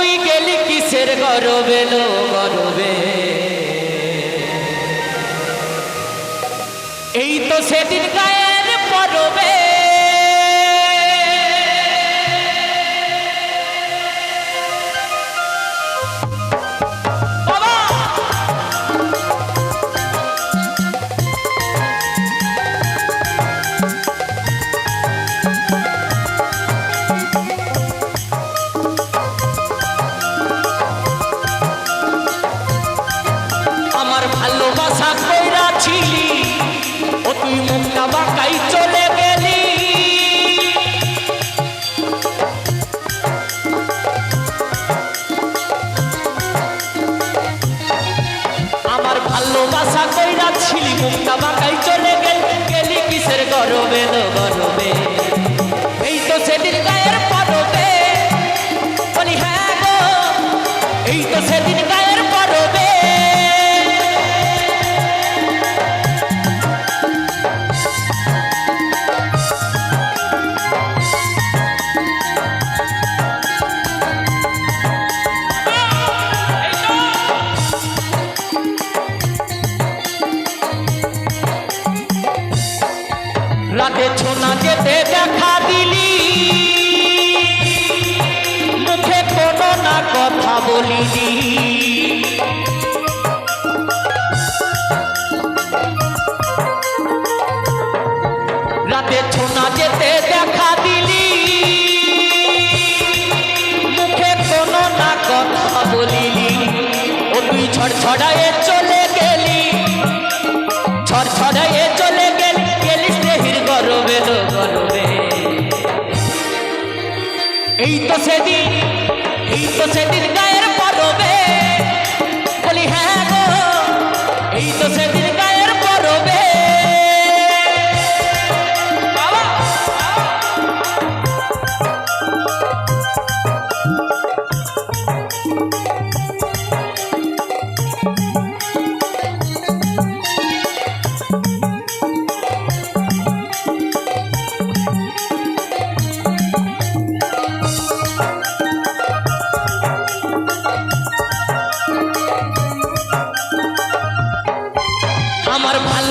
তুই গেলি কিসের গরবে লো গরবে? এই তো সেদিন ভালোবাসা কইরা ছিলি মুক্তা বাঁকাই চলে গেল। গেলি কিসের গরবে গরবে এই তো সেদিন গায়ের পরবে বলি হ্যাঁ এই তো সেদিন রাতে ছোনা যেতে দেখা দিলি। মুখে কোনো না কথা বলিনি দেখা না তুই ছড়ছড়ায়ে চলে গেলি। ছড়ছড়ায়ে চলে এই তো সেদিন এই তো সেদিন গায়ের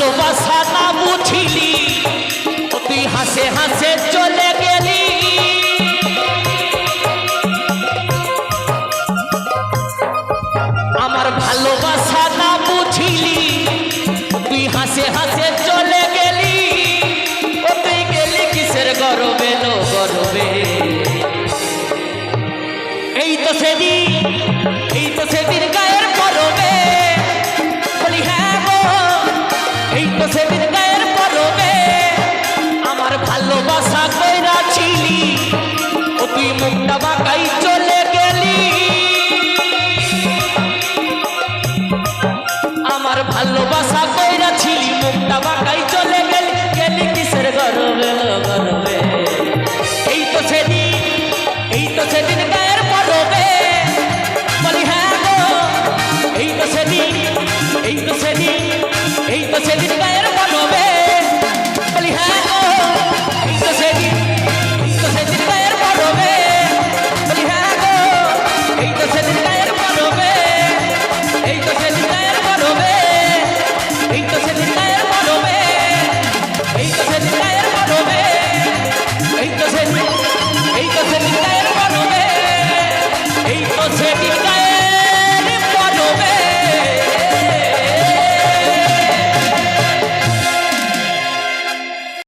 ভালোবাসা না বুঝিলি তুই হাসে হাসে চলে গেলি। আমার ভালোবাসা না বুঝিলি তুই হাসে হাসে এই তো সেদিন গায়ের পরবে। আমার ভালোবাসা কইরা ছিলি। ও তুই মুখটা বাঁকাই চলে গেলি। hate the